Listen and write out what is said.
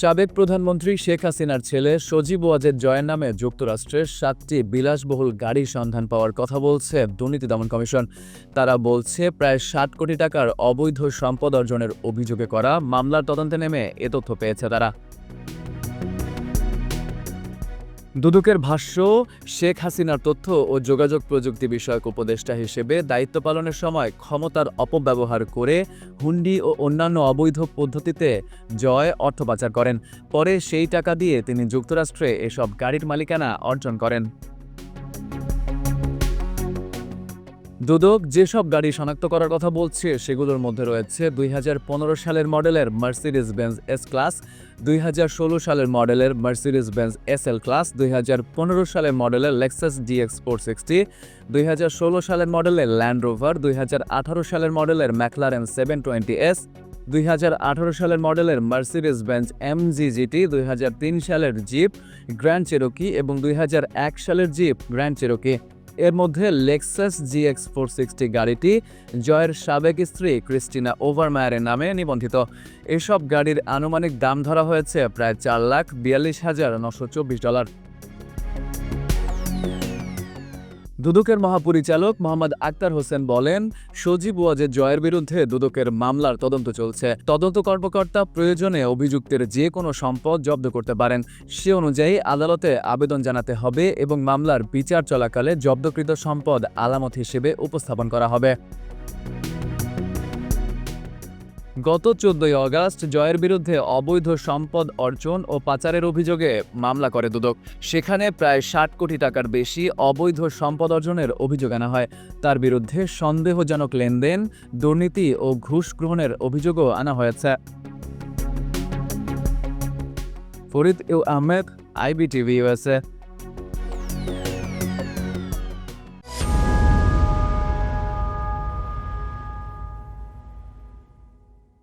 সাবেক প্রধানমন্ত্রী শেখ হাসিনার ছেলে সজীব ওয়াজেদ জয়ের নামে যুক্তরাষ্ট্রের সাতটি বিলাসবহুল গাড়ির সন্ধান পাওয়ার কথা বলছে দুর্নীতি দমন কমিশন। তারা বলছে প্রায় ষাট কোটি টাকার অবৈধ সম্পদ অর্জনের অভিযোগে করা মামলার তদন্তে নেমে এ তথ্য পেয়েছে তারা। দুদকের ভাষ্য, শেখ হাসিনার তথ্য ও যোগাযোগ প্রযুক্তি বিষয়ক উপদেষ্টা হিসেবে দায়িত্ব পালনের সময় ক্ষমতার অপব্যবহার করে হুন্ডি ও অন্যান্য অবৈধ পদ্ধতিতে জয় অর্থ পাচার করেন। পরে সেই টাকা দিয়ে তিনি যুক্তরাষ্ট্রে এসব গাড়ির মালিকানা অর্জন করেন। দুদক, যেসব গাড়ি শনাক্ত করার কথা বলছে, সেগুলোর মধ্যে রয়েছে দুই হাজার পনেরো সালের মডেলের মার্সিডিজ বেঞ্জ এস ক্লাস দুই হাজার ষোলো সালের মডেলের Mercedes Benz S L class দুই হাজার পনেরো সালের মডেলের লেক্সাস ডিএক্স ফোর সিক্সটি দুই হাজার ষোলো সালের মডেলের ল্যান্ড রোভার দুই হাজার আঠারো সালের মডেলের ম্যাকলারেন সেভেন টোয়েন্টি এস দুই হাজার আঠারো সালের মডেলের মার্সিডিজ বেঞ্জ এমজিজিটি দুই হাজার তিন সালের জিপ গ্র্যান্ড চেরোকি এবং দুই হাজার এক সালের জিপ গ্র্যান্ড চেরোকি এর মধ্যে লেক্সাস জিএক্স ফোর সিক্সটি গাড়িটি জয়ের সাবেক স্ত্রী ক্রিস্টিনা ওভারমায়ারের নামে নিবন্ধিত। এসব গাড়ির আনুমানিক দাম ধরা হয়েছে প্রায় চার লাখ বিয়াল্লিশ হাজার নশো চব্বিশ ডলার। দুদকের মহাপরিচালক মোহাম্মদ আক্তার হোসেন বলেন, সজীব ওয়াজের জয়ের বিরুদ্ধে দুদকের মামলার তদন্ত চলছে। তদন্ত কর্মকর্তা প্রয়োজনে অভিযুক্তের যে কোনো সম্পদ জব্দ করতে পারেন। সে অনুযায়ী আদালতে আবেদন জানাতে হবে এবং মামলার বিচার চলাকালে জব্দকৃত সম্পদ আলামত হিসেবে উপস্থাপন করা হবে। গত চোদ্দই অগাস্ট জয়ের বিরুদ্ধে অবৈধ সম্পদ অর্জন ও পাচারের অভিযোগে মামলা করে দুদক। সেখানে প্রায় ষাট কোটি টাকার বেশি অবৈধ সম্পদ অর্জনের অভিযোগ আনা হয়। তার বিরুদ্ধে সন্দেহজনক লেনদেন, দুর্নীতি ও ঘুষ গ্রহণের অভিযোগও আনা হয়েছে। Farid U Ahmed, IBTV USA